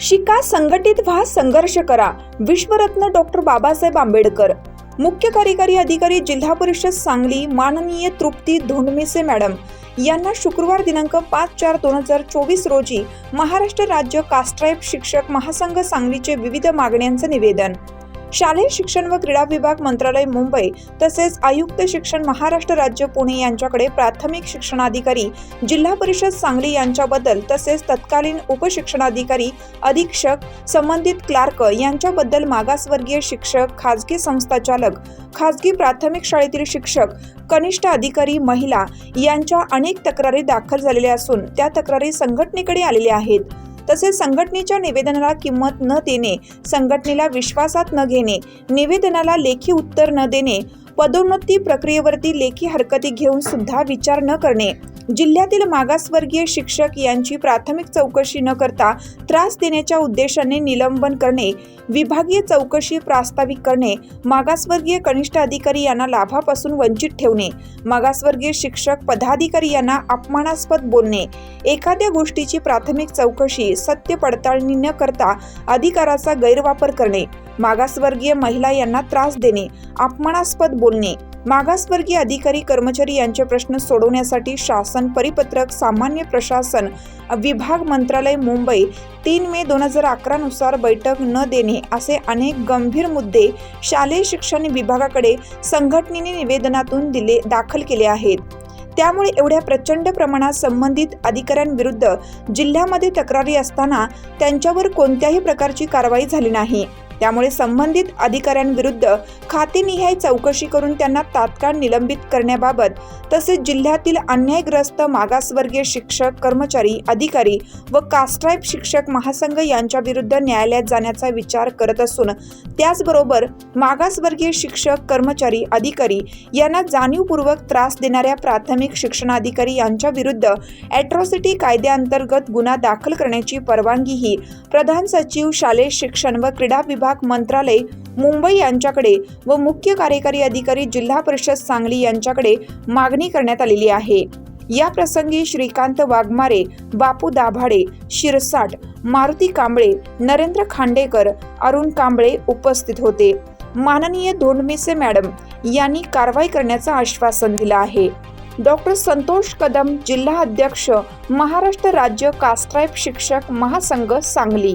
शिका संघटित व्हा संघर्ष करा. विश्वरत्न डॉक्टर बाबासाहेब आंबेडकर. मुख्य कार्यकारी अधिकारी जिल्हा परिषद सांगली माननीय तृप्ती धोंडमिसे मॅडम यांना शुक्रवार दिनांक पाच चार दोन हजार चोवीस रोजी महाराष्ट्र राज्य कास्ट्राईब शिक्षक महासंघ सांगलीचे विविध मागण्यांचं निवेदन. शालेय शिक्षण व क्रीडा विभाग मंत्रालय मुंबई तसेच आयुक्त शिक्षण महाराष्ट्र राज्य पुणे यांच्याकडे प्राथमिक शिक्षणाधिकारी जिल्हा परिषद सांगली यांच्याबद्दल तसेच तत्कालीन उपशिक्षणाधिकारी अधीक्षक संबंधित क्लार्क यांच्याबद्दल मागासवर्गीय शिक्षक खाजगी संस्था चालक खाजगी प्राथमिक शाळेतील शिक्षक कनिष्ठ अधिकारी महिला यांच्या अनेक तक्रारी दाखल झालेल्या असून त्या तक्रारी संघटनेकडे आलेल्या आहेत. तसेच संघटनेच्या निवेदनाला किंमत न देणे संघटनेला विश्वासात न घेणे निवेदनाला लेखी उत्तर न देणे पदोन्नती प्रक्रियेवरती लेखी हरकती घेऊन सुद्धा विचार न करणे जिल्ह्यातील मागासवर्गीय शिक्षक यांची प्राथमिक चौकशी न करता त्रास देण्याच्या उद्देशाने निलंबन करणे विभागीय चौकशी प्रास्ताविक करणे मागासवर्गीय कनिष्ठ अधिकारी यांना लाभापासून वंचित ठेवणे मागासवर्गीय शिक्षक पदाधिकारी यांना अपमानास्पद बोलणे एखाद्या गोष्टीची प्राथमिक चौकशी सत्य पडताळणी न करता अधिकाराचा गैरवापर करणे मागासवर्गीय महिला यांना त्रास देणे अपमानास्पद बोलणे मागासवर्गीय अधिकारी कर्मचारी यांचे प्रश्न सोडवण्यासाठी शासन परिपत्रक सामान्य प्रशासन विभाग मंत्रालय मुंबई तीन मे दोन हजार अकरा नुसार बैठक न देणे असे अनेक गंभीर मुद्दे शालेय शिक्षण विभागाकडे संघटनेने निवेदनातून दिले दाखल केले आहेत. त्यामुळे एवढ्या प्रचंड प्रमाणात संबंधित अधिकाऱ्यांविरुद्ध जिल्ह्यामध्ये तक्रारी असताना त्यांच्यावर कोणत्याही प्रकारची कारवाई झाली नाही. त्यामुळे संबंधित अधिकाऱ्यांविरुद्ध खातेनिहाय चौकशी करून त्यांना तात्काळ निलंबित करण्याबाबत तसेच जिल्ह्यातील अन्यायग्रस्त मागासवर्गीय शिक्षक कर्मचारी अधिकारी व कास्ट्राईब शिक्षक महासंघ यांच्या विरुद्ध न्यायालयात जाण्याचा विचार करत असून त्याचबरोबर मागासवर्गीय शिक्षक कर्मचारी अधिकारी यांना जाणीवपूर्वक त्रास देणाऱ्या प्राथमिक शिक्षणाधिकारी यांच्याविरुद्ध ॲट्रॉसिटी कायद्याअंतर्गत गुन्हा दाखल करण्याची परवानगीही प्रधान सचिव शालेय शिक्षण व क्रीडा विभाग विभाग मंत्रालय मुंबई यांच्याकडे व मुख्य कार्यकारी अधिकारी जिल्हा परिषद सांगली यांच्याकडे मागणी करण्यात आलेली आहे. या प्रसंगी श्रीकांत वाघमारे बापू दाभाडे शिरसाट मारुती कांबळे नरेंद्र खांडेकर अरुण कांबळे उपस्थित होते. माननीय धोंडमिसे मॅडम यांनी कारवाई करण्याचं आश्वासन दिलं आहे. डॉक्टर संतोष कदम जिल्हा अध्यक्ष महाराष्ट्र राज्य कास्ट्राईब शिक्षक महासंघ सांगली.